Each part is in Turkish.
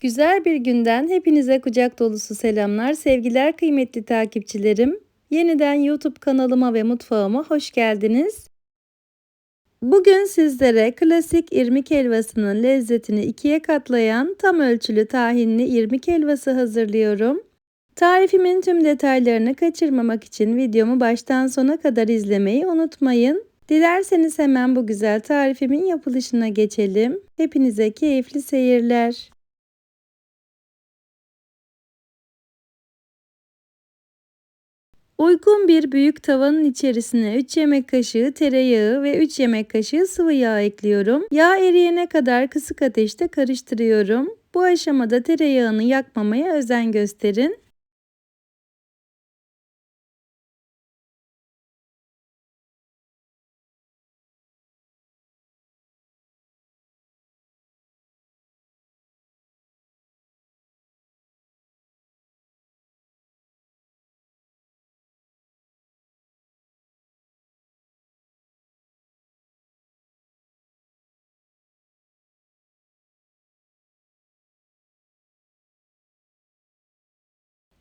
Güzel bir günden hepinize kucak dolusu selamlar, sevgiler kıymetli takipçilerim. Yeniden YouTube kanalıma ve mutfağıma hoş geldiniz. Bugün sizlere klasik irmik helvasının lezzetini ikiye katlayan tam ölçülü tahinli irmik helvası hazırlıyorum. Tarifimin tüm detaylarını kaçırmamak için videomu baştan sona kadar izlemeyi unutmayın. Dilerseniz hemen bu güzel tarifimin yapılışına geçelim. Hepinize keyifli seyirler. Uygun bir büyük tavanın içerisine 3 yemek kaşığı tereyağı ve 3 yemek kaşığı sıvı yağ ekliyorum. Yağ eriyene kadar kısık ateşte karıştırıyorum. Bu aşamada tereyağını yakmamaya özen gösterin.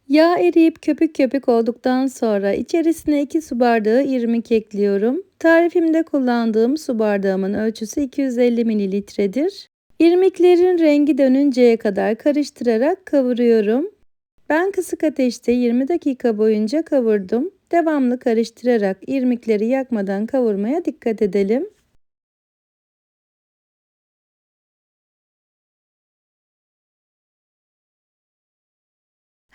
Yağ eriyip köpük köpük olduktan sonra içerisine 2 su bardağı irmik ekliyorum. Tarifimde kullandığım su bardağımın ölçüsü 250 mililitredir. İrmiklerin rengi dönünceye kadar karıştırarak kavuruyorum. Ben kısık ateşte 20 dakika boyunca kavurdum. Devamlı karıştırarak irmikleri yakmadan kavurmaya dikkat edelim.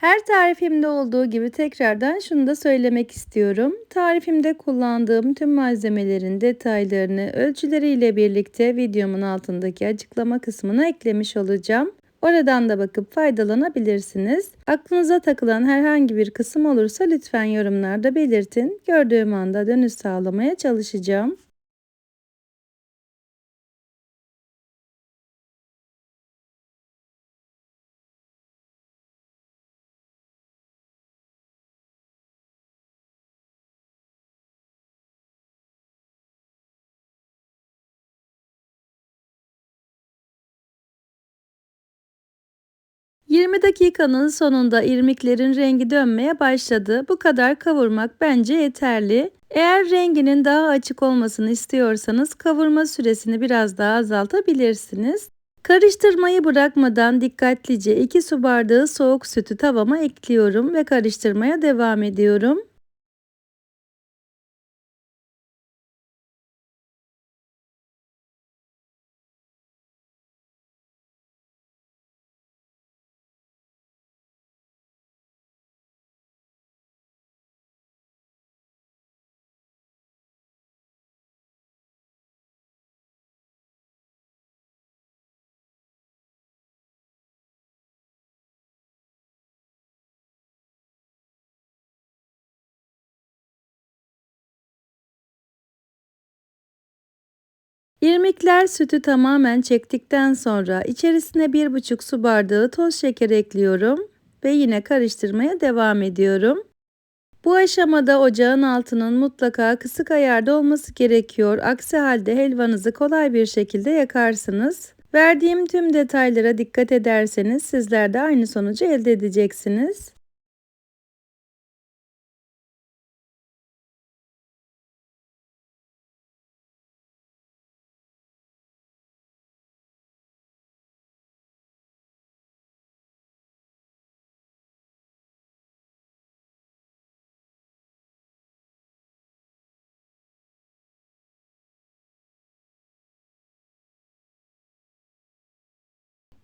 Her tarifimde olduğu gibi tekrardan şunu da söylemek istiyorum. Tarifimde kullandığım tüm malzemelerin detaylarını ölçüleriyle birlikte videomun altındaki açıklama kısmına eklemiş olacağım. Oradan da bakıp faydalanabilirsiniz. Aklınıza takılan herhangi bir kısım olursa lütfen yorumlarda belirtin. Gördüğüm anda dönüş sağlamaya çalışacağım. 20 dakikanın sonunda irmiklerin rengi dönmeye başladı. Bu kadar kavurmak bence yeterli. Eğer renginin daha açık olmasını istiyorsanız kavurma süresini biraz daha azaltabilirsiniz. Karıştırmayı bırakmadan dikkatlice 2 su bardağı soğuk sütü tavama ekliyorum ve karıştırmaya devam ediyorum. İrmikler sütü tamamen çektikten sonra içerisine 1,5 su bardağı toz şeker ekliyorum ve yine karıştırmaya devam ediyorum. Bu aşamada ocağın altının mutlaka kısık ayarda olması gerekiyor. Aksi halde helvanızı kolay bir şekilde yakarsınız. Verdiğim tüm detaylara dikkat ederseniz sizler de aynı sonucu elde edeceksiniz.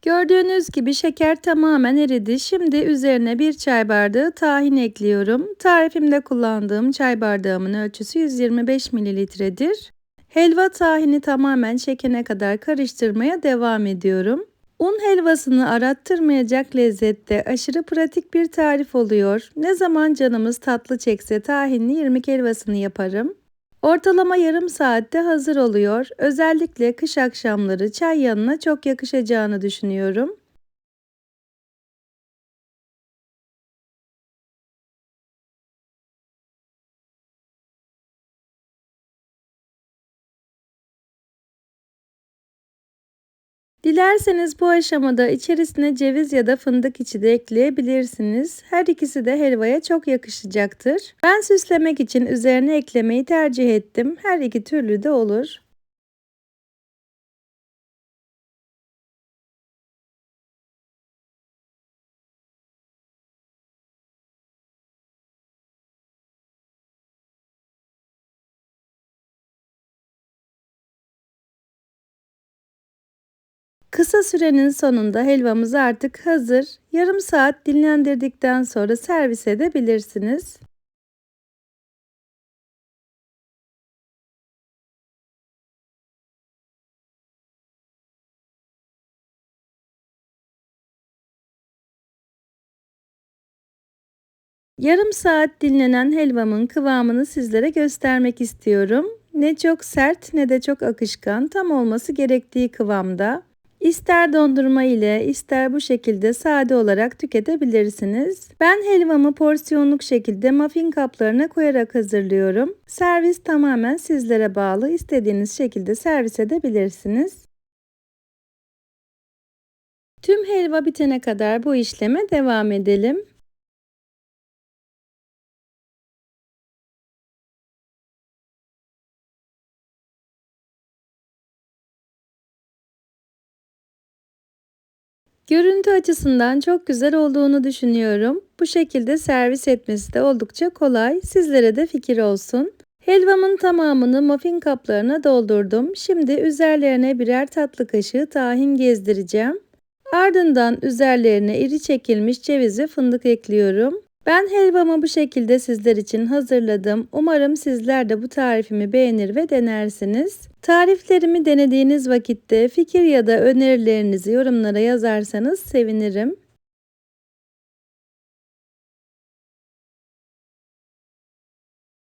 Gördüğünüz gibi şeker tamamen eridi. Şimdi üzerine bir çay bardağı tahin ekliyorum. Tarifimde kullandığım çay bardağımın ölçüsü 125 mililitredir. Helva tahini tamamen çekene kadar karıştırmaya devam ediyorum. Un helvasını arattırmayacak lezzette aşırı pratik bir tarif oluyor. Ne zaman canımız tatlı çekse tahinli irmik helvasını yaparım. Ortalama yarım saatte hazır oluyor. Özellikle kış akşamları çay yanına çok yakışacağını düşünüyorum. Dilerseniz bu aşamada içerisine ceviz ya da fındık içi de ekleyebilirsiniz. Her ikisi de helvaya çok yakışacaktır. Ben süslemek için üzerine eklemeyi tercih ettim. Her iki türlü de olur. Kısa sürenin sonunda helvamız artık hazır. Yarım saat dinlendirdikten sonra servis edebilirsiniz. Yarım saat dinlenen helvamın kıvamını sizlere göstermek istiyorum. Ne çok sert ne de çok akışkan, tam olması gerektiği kıvamda. İster dondurma ile ister bu şekilde sade olarak tüketebilirsiniz. Ben helvamı porsiyonluk şekilde muffin kaplarına koyarak hazırlıyorum. Servis tamamen sizlere bağlı. İstediğiniz şekilde servis edebilirsiniz. Tüm helva bitene kadar bu işleme devam edelim. Görüntü açısından çok güzel olduğunu düşünüyorum. Bu şekilde servis etmesi de oldukça kolay. Sizlere de fikir olsun. Helvamın tamamını muffin kaplarına doldurdum. Şimdi üzerlerine birer tatlı kaşığı tahin gezdireceğim. Ardından üzerlerine iri çekilmiş ceviz ve fındık ekliyorum. Ben helvamı bu şekilde sizler için hazırladım. Umarım sizler de bu tarifimi beğenir ve denersiniz. Tariflerimi denediğiniz vakitte fikir ya da önerilerinizi yorumlara yazarsanız sevinirim.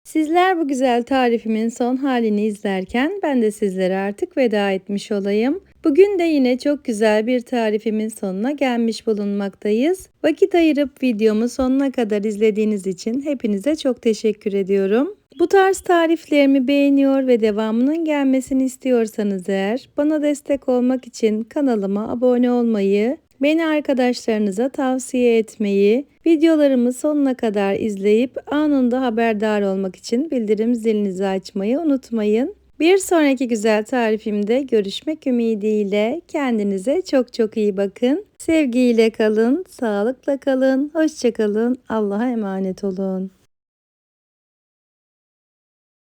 Sizler bu güzel tarifimin son halini izlerken ben de sizlere artık veda etmiş olayım. Bugün de yine çok güzel bir tarifimin sonuna gelmiş bulunmaktayız. Vakit ayırıp videomu sonuna kadar izlediğiniz için hepinize çok teşekkür ediyorum. Bu tarz tariflerimi beğeniyor ve devamının gelmesini istiyorsanız eğer bana destek olmak için kanalıma abone olmayı, beni arkadaşlarınıza tavsiye etmeyi, videolarımı sonuna kadar izleyip anında haberdar olmak için bildirim zilinizi açmayı unutmayın. Bir sonraki güzel tarifimde görüşmek ümidiyle kendinize çok çok iyi bakın. Sevgiyle kalın, sağlıkla kalın, hoşçakalın, Allah'a emanet olun.